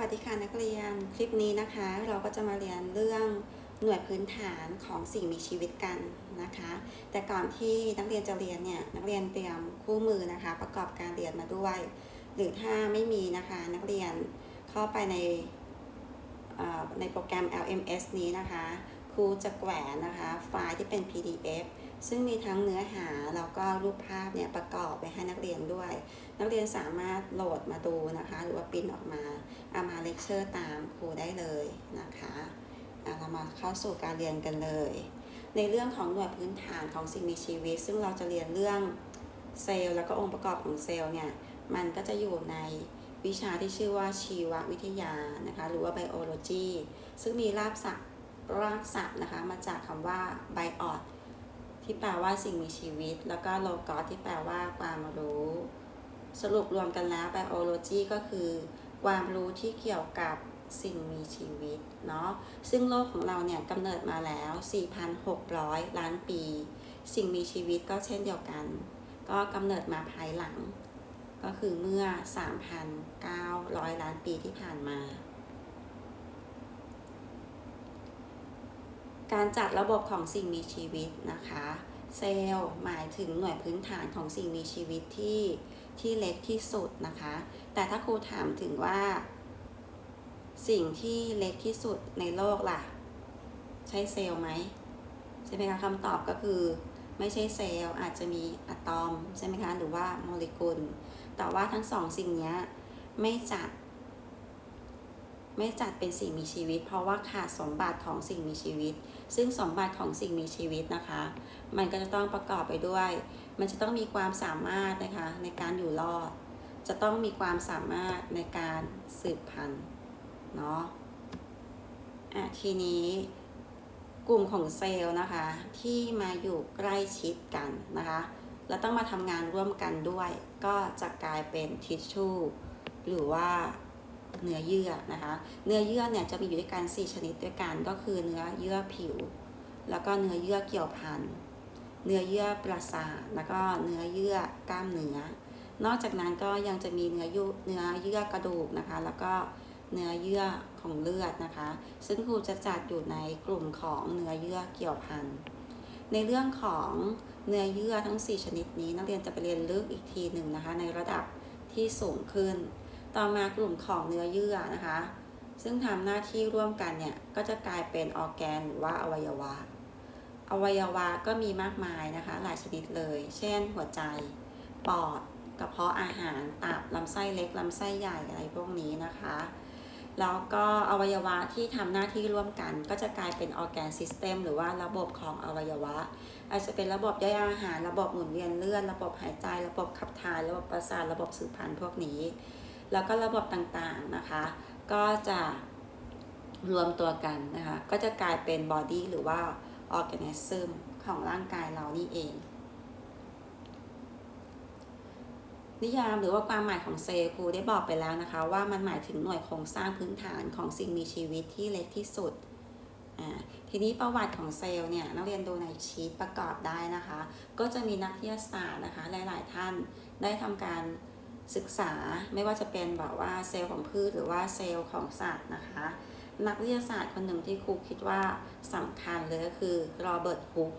วัสดีค่ะนักเรียน คลิปนี้นะคะ เราก็จะมาเรียนเรื่องหน่วยพื้นฐานของสิ่งมีชีวิตกันนะคะ แต่ก่อนที่นักเรียนจะเรียนเนี่ยนักเรียนเตรียมคู่มือนะคะ ประกอบการเรียนมาด้วย หรือถ้าไม่มีนะคะนักเรียนเข้าไปในในโปรแกรม LMS นี้นะคะครูจะแขวนนะคะ ไฟล์ที่เป็น PDF ซึ่งมีทั้งเนื้อหาแล้วก็รูปภาพเนี่ยประกอบไปให้นักเรียนด้วย นักเรียนสามารถโหลดมาดูนะคะ หรือว่าปริ้นออกมาเอามาเลคเชอร์ตามครูได้เลยนะคะเรามาเข้าสู่การเรียนกันเลย ในเรื่องของหน่วยพื้นฐานของสิ่งมีชีวิต ซึ่งเราจะเรียนเรื่องเซลล์แล้วก็องค์ประกอบของเซลล์เนี่ยมันก็จะอยู่ในวิชาที่ชื่อว่าชีววิทยานะคะหรือว่า biology ซึ่งมีรากศัพท์รากศัพท์นะคะมาจากคำว่า biot ที่แปลว่าสิ่งมีชีวิต แล้วก็โลกอสที่แปลว่าความรู้ สรุปรวมกันแล้ว biology ก็คือ ความรู้ที่เกี่ยวกับสิ่งมีชีวิตเนาะซึ่งโลกของเราเนี่ยกำเนิดมาแล้ว 4,600 ล้านปี สิ่งมีชีวิตก็เช่นเดียวกัน ก็กำเนิดมาภายหลัง ก็คือเมื่อ 3,900 ล้านปีที่ผ่านมา การจัดระบบของสิ่งมีชีวิตนะคะ เซลล์หมายถึงหน่วยพื้นฐานของสิ่งมีชีวิตที่ที่เล็กที่สุดนะคะ แต่ถ้าครูถามถึงว่า สิ่งที่เล็กที่สุดในโลกล่ะ ใช่เซลล์ไหมใช่ไหมคะคำตอบก็คือไม่ใช่เซลล์อาจจะมีอะตอมใช่ไหมคะหรือว่าโมเลกุล แต่ว่าทั้งสองสิ่งนี้ไม่จัด ไม่จัดเป็นสิ่งมีชีวิต เพราะว่าขาดสมบัติของสิ่งมีชีวิต ซึ่งสมบัติของสิ่งมีชีวิตนะคะ มันก็จะต้องประกอบไปด้วย มันจะต้องมีความสามารถนะคะในการอยู่รอด จะต้องมีความสามารถในการสืบพันธุ์เนาะอะทีนี้กลุ่มของเซลล์นะคะ ที่มาอยู่ใกล้ชิดกันนะคะแล้วต้องมาทำงานร่วมกันด้วย ก็จะกลายเป็นทิชชู่หรือว่า เนื้อเยื่อนะคะ เนื้อเยื่อเนี่ยจะมีอยู่ด้วยกัน 4 ชนิดด้วยกันก็คือเนื้อเยื่อผิว แล้วก็เนื้อเยื่อเกี่ยวพันเนื้อเยื่อประสาทแล้วก็เนื้อเยื่อกล้ามเนื้อ นอกจากนั้นก็ยังจะมีเนื้อเยุเนื้อเยื่อกระดูกนะคะ แล้วก็เนื้อเยื่อของเลือดนะคะ ซึ่งครูจะจัดอยู่ในกลุ่มของเนื้อเยื่อเกี่ยวพันในเรื่องของเนื้อเยื่อทั้ง 4 ชนิดนี้ นักเรียนจะไปเรียนลึกอีกทีหนึ่งนะคะ ในระดับที่สูงขึ้น ต่อมากลุ่มของเนื้อเยื่อนะคะ ซึ่งทำหน้าที่ร่วมกันเนี่ย ก็จะกลายเป็นออแกนหรือว่าอวัยวะ อวัยวะก็มีมากมายนะคะ หลายชนิดเลย เช่น หัวใจ ปอด กระเพาะอาหาร ตับ ลำไส้เล็ก ลำไส้ใหญ่อะไรพวกนี้นะคะ แล้วก็อวัยวะที่ทำหน้าที่ร่วมกัน ก็จะกลายเป็นออแกนซิสเต็มหรือว่าระบบของอวัยวะ อาจจะเป็นระบบย่อยอาหาร ระบบหมุนเวียนเลือด ระบบหายใจ ระบบขับถ่าย ระบบประสาท ระบบสืบพันธุ์พวกนี้ แล้วก็ระบบต่างๆนะคะ ก็จะรวมตัวกันนะคะ ก็จะกลายเป็นบอดี้หรือว่าออร์แกนิซึมของร่างกายเรานี่เอง นิยามหรือว่าความหมายของเซลล์ครูได้บอกไปแล้วนะคะ ว่ามันหมายถึงหน่วยโครงสร้างพื้นฐานของสิ่งมีชีวิตที่เล็กที่สุดอ่าทีนี้ประวัติของเซลล์เนี่ยนักเรียนดูในชีตประกอบได้นะคะ ก็จะมีนักวิทยาศาสตร์นะคะหลาย ๆ ท่านได้ทำการ ศึกษาไม่ว่าจะเป็นแบบว่าเซลล์ของพืชหรือว่าเซลล์ของสัตว์นะคะ นักวิทยาศาสตร์คนหนึ่งที่ครูคิดว่าสำคัญเลยก็คือโรเบิร์ตฮุก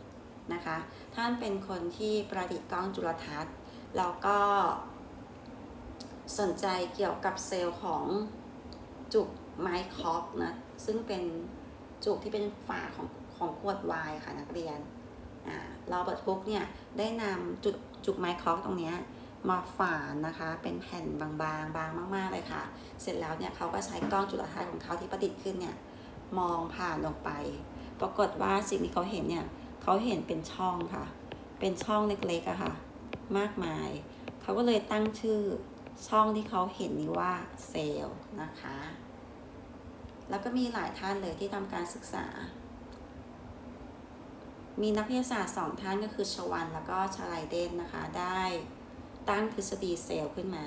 นะคะ ท่านเป็นคนที่ประดิษฐ์กล้องจุลทรรศน์ แล้วก็สนใจเกี่ยวกับเซลล์ของจุกไมคอกนะ ซึ่งเป็นจุกที่เป็นฝาของของขวดวน์ค่ะนักเรียนอ่าโรเบิร์ตฮุกเนี่ยได้นำจุดจุกไมคอกตรงเนี้ย มาฝานนะคะ เป็นแผ่นบางๆ บางมาก ๆ เลยค่ะ เสร็จแล้วเนี่ยเขาก็ใช้กล้องจุลทรรศน์ของเขาที่ประดิษฐ์ขึ้นเนี่ยมองผ่านลงไป ปรากฏว่าสิ่งที่เขาเห็นเนี่ยเขาเห็นเป็นช่องค่ะ เป็นช่องเล็กๆอะค่ะ มากมาย เขาก็เลยตั้งชื่อช่องที่เขาเห็นนี้ว่าเซลล์นะคะ แล้วก็มีหลายท่านเลยที่ทำการศึกษา มีนักวิทยาศาสตร์สองท่านก็คือชวันแล้วก็ชาไลเดนนะคะได้ ตั้งทฤษฎีเซลล์ขึ้นมา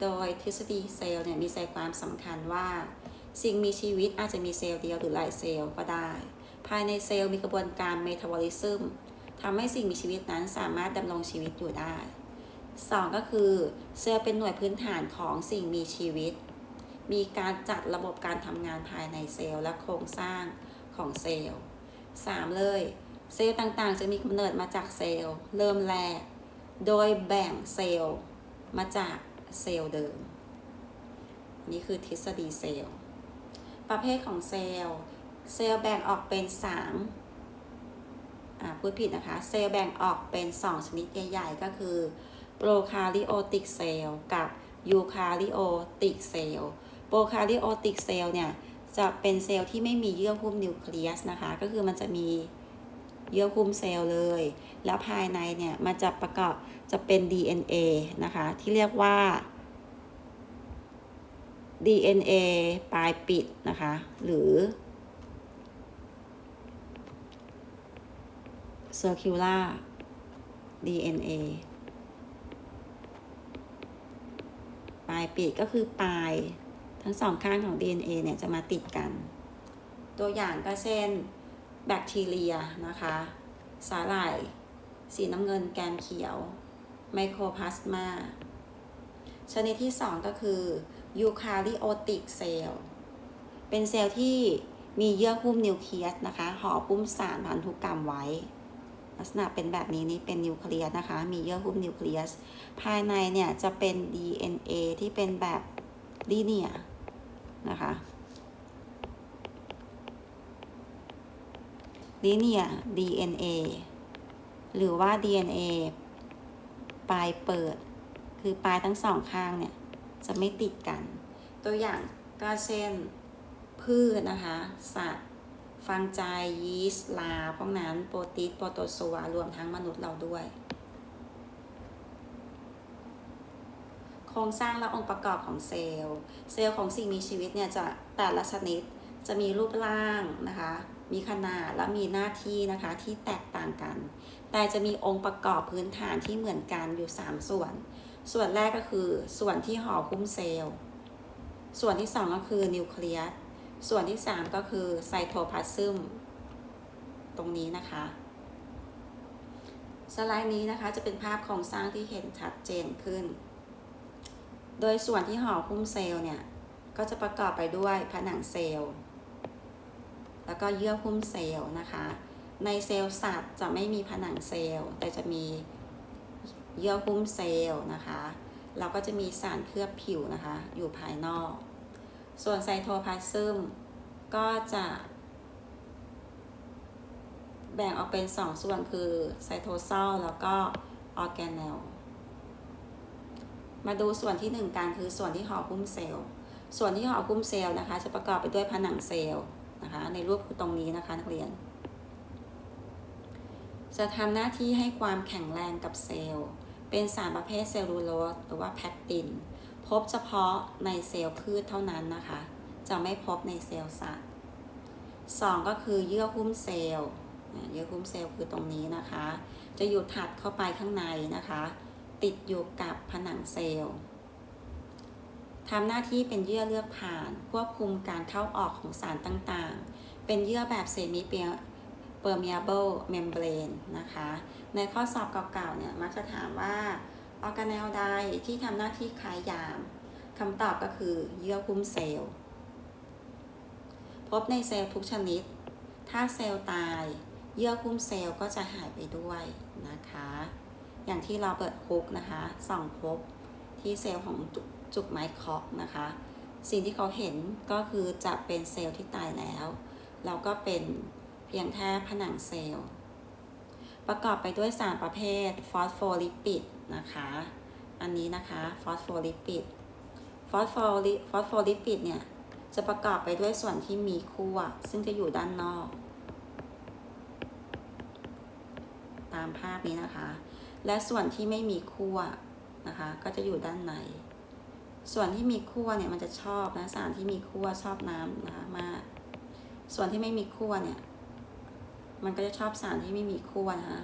โดยทฤษฎีเซลล์เนี่ยมีใจความสำคัญว่า สิ่งมีชีวิตอาจจะมีเซลล์เดียวหรือหลายเซลล์ก็ได้ ภายในเซลล์มีกระบวนการเมตาบอลิซึมทำให้สิ่งมีชีวิตนั้นสามารถดำรงชีวิตอยู่ได้ 2 ก็คือเซลล์เป็นหน่วยพื้นฐานของสิ่งมีชีวิต มีการจัดระบบการทำงานภายในเซลล์และโครงสร้างของเซลล์ 3 เลย เซลล์ต่างๆ จะมีกำเนิดมาจากเซลล์เริ่มแรก โดยแบ่งเซลล์มาจากเซลล์เดิม นี่คือทฤษฎีเซลล์ ประเภทของเซลล์ เซลล์แบ่งออกเป็น3อ่าพูดผิดนะคะ เซลล์แบ่งออกเป็น 2 ชนิดใหญ่ๆ ก็คือโปรคาริโอติกเซลล์กับยูคาริโอติกเซลล์ โปรคาริโอติกเซลล์เนี่ยจะเป็นเซลล์ที่ไม่มีเยื่อหุ้มนิวเคลียสนะคะ ก็คือมันจะมี เยื่อหุ้มเซลล์เลย แล้วภายในเนี่ยมันจะประกอบจะเป็น DNA นะคะ ที่เรียกว่า DNA ปลายปิดนะคะ หรือ circular DNA ปลายปิดก็คือปลาย ทั้งสองข้างของ DNA เนี่ยจะมาติดกัน ตัวอย่างก็เช่น แบคทีเรียนะคะ สาหร่าย สีน้ำเงินแกนเขียว ไมโครพลาสมา ชนิดที่ 2 ก็คือยูคาริโอติกเซลล์เป็นเซลล์ที่มีเยื่อหุ้มนิวเคลียสนะคะห่อหุ้มสารพันธุกรรมไว้ ลักษณะเป็นแบบนี้นี่เป็นนิวเคลียสนะคะ มีเยื่อหุ้มนิวเคลียส ภายในเนี่ยจะเป็น DNA ที่เป็นแบบลีเนียนะคะ ลีเนีย DNA หรือว่า DNA ปลายเปิด คือปลายทั้งสองข้างเนี่ย จะไม่ติดกัน ตัวอย่างก็เช่นพืชนะคะ สัตว์ ฟังใจยีสต์ลา พวกนั้นโปรตีนโปรโตโซวารวมทั้งมนุษย์เราด้วย โครงสร้างและองค์ประกอบของเซลล์ เซลล์ของสิ่งมีชีวิตเนี่ยจะแต่ละชนิดจะมีรูปร่างนะคะ มีขนาดและมีหน้าที่นะคะที่แตกต่างกัน แต่จะมีองค์ประกอบพื้นฐานที่เหมือนกันอยู่ 3 ส่วน ส่วนแรกก็คือส่วนที่ห่อหุ้มเซลล์ ส่วนที่ 2 ก็คือนิวเคลียส ส่วนที่ 3 ก็คือไซโทพลาซึม ตรงนี้นะคะ สไลด์นี้นะคะจะเป็นภาพโครงสร้างที่เห็นชัดเจนขึ้น โดยส่วนที่ห่อหุ้มเซลล์เนี่ย ก็จะประกอบไปด้วยผนังเซลล์ แล้วก็เยื่อหุ้มเซลล์นะคะ ในเซลล์สัตว์จะไม่มีผนังเซลล์ แต่จะมีเยื่อหุ้มเซลล์นะคะ เราก็จะมีสารเคลือบผิวนะคะ อยู่ภายนอก ส่วนไซโทพลาซึมก็จะ แบ่งออกเป็น 2ส่วนคือไซโทโซลแล้วก็ออร์แกเนลมาดูส่วนที่ 1กันคือส่วนที่ห่อหุ้มเซลล์ ส่วนที่ห่อหุ้มเซลล์นะคะ จะประกอบไปด้วยผนังเซลล์ นะคะในรูปคือตรงนี้นะคะนักเรียน จะทำหน้าที่ให้ความแข็งแรงกับเซลล์ เป็นสารประเภทเซลลูโลสหรือว่าแพคติน พบเฉพาะในเซลล์พืชเท่านั้นนะคะ จะไม่พบในเซลล์สัตว์สองก็คือเยื่อหุ้มเซลล์เยื่อหุ้มเซลล์คือตรงนี้นะคะ จะอยู่ถัดเข้าไปข้างในนะคะ ติดอยู่กับผนังเซลล์ ทำหน้าที่เป็นเยื่อเลือกผ่าน ควบคุมการเข้าออกของสารต่างๆ เป็นเยื่อแบบเซมิเปีย permeable membrane นะคะ ในข้อสอบเก่าๆเนี่ยมักจะถามว่าออร์แกเนลใดที่ทำหน้าที่คล้ายยามคำตอบก็คือเยื่อหุ้มเซลล์ พบในเซลล์ทุกชนิด ถ้าเซลล์ตาย เยื่อหุ้มเซลล์ก็จะหายไปด้วยนะคะ อย่างที่เราเปิดคุกนะคะส่องพบที่เซลล์ของ จุกไมคอกนะคะ สิ่งที่เขาเห็นก็คือจะเป็นเซลล์ที่ตายแล้ว เราก็เป็นเพียงแค่ผนังเซลล์ ประกอบไปด้วยสารประเภทฟอสโฟลิปิดนะคะ อันนี้นะคะฟอสโฟลิปิดฟอสโฟลิฟอสโฟลิปิดเนี่ยจะประกอบไปด้วยส่วนที่มีขั้วซึ่งจะอยู่ด้านนอก ตามภาพนี้นะคะ และส่วนที่ไม่มีขั้วนะคะ ก็จะอยู่ด้านใน ส่วนที่มีขั้วเนี่ยมันจะชอบนะสารที่มีขั้วชอบน้ำนะคะมาก ส่วนที่ไม่มีขั้วเนี่ย มันก็จะชอบสารที่ไม่มีขั้วนะคะ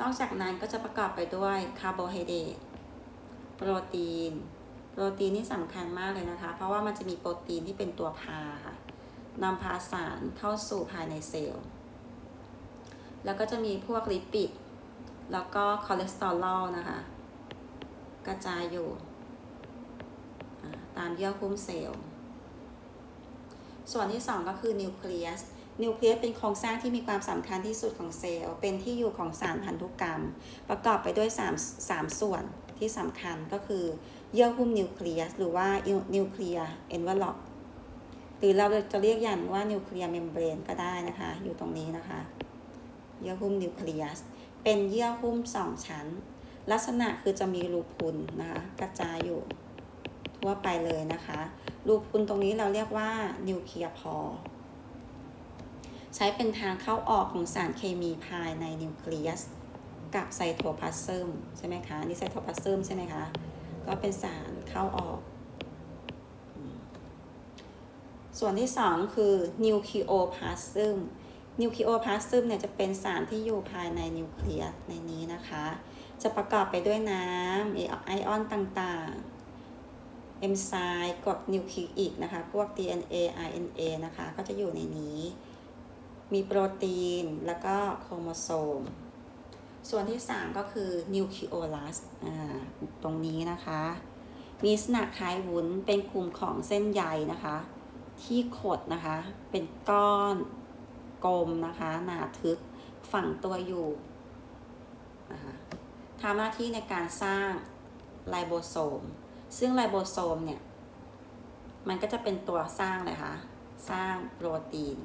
นอกจากนั้นก็จะประกอบไปด้วยคาร์โบไฮเดรตโปรตีน โปรตีนนี่สำคัญมากเลยนะคะ เพราะว่ามันจะมีโปรตีนที่เป็นตัวพาค่ะนำพาสารเข้าสู่ภายในเซลล์ แล้วก็จะมีพวกลิปิด แล้วก็คอเลสเตอรอลนะคะ กระจายอยู่ตามเยื่อหุ้มเซลล์ ส่วนที่ 2 ก็คือนิวเคลียส นิวเคลียสเป็นโครงสร้างที่มีความสำคัญที่สุดของเซลล์ เป็นที่อยู่ของสารพันธุกรรม ประกอบไปด้วย3 3ส่วนที่สำคัญก็คือเยื่อหุ้มนิวเคลียส หรือว่านิวเคลียร์เอนเวล p หรือเราจะเรียกอย่างว่านิวเคลียร์เมมเบรนก็ได้นะคะ อยู่ตรงนี้นะคะ เยื่อหุ้มนิวเคลียส เป็นเยื่อหุ้มสองชั้น ลักษณะคือจะมีรูพุนนะคะกระจายอยู่ทั่วไปเลยนะคะรูพุนตรงนี้เราเรียกว่านิวเคลียร์พอใช้เป็นทางเข้าออกของสารเคมีภายในนิวเคลียส กับไซโทพลาซึมใช่ไหมคะนี่ไซโทพลาซึมใช่ไหมคะก็เป็นสารเข้าออก ส่วนที่ 2 คือนิวคลีโอพลาซึมนิวคลีโอพลาซึมเนี่ยจะเป็นสารที่อยู่ภายในนิวเคลียสในนี้นะคะ จะประกอบไปด้วยน้ำไอออนต่างๆเอนไซม์กรดนิวคลีอิกนะคะ พวก DNA RNA นะคะ ก็จะอยู่ในนี้ มีโปรตีนแล้วก็โครโมโซม ส่วนที่ 3 ก็คือนิวคลีโอลัสอ่าตรงนี้นะคะ มีลักษณะคล้ายวุ้นเป็นกลุ่มของเส้นใยนะคะ ที่ขดนะคะ เป็นก้อนกลมนะคะ หนาทึบฝังตัวอยู่นะคะ ทำหน้าที่ในการสร้างไลโบโซม ซึ่งไลโบโซมเนี่ย มันก็จะเป็นตัวสร้างเลยค่ะ สร้างโปรตีน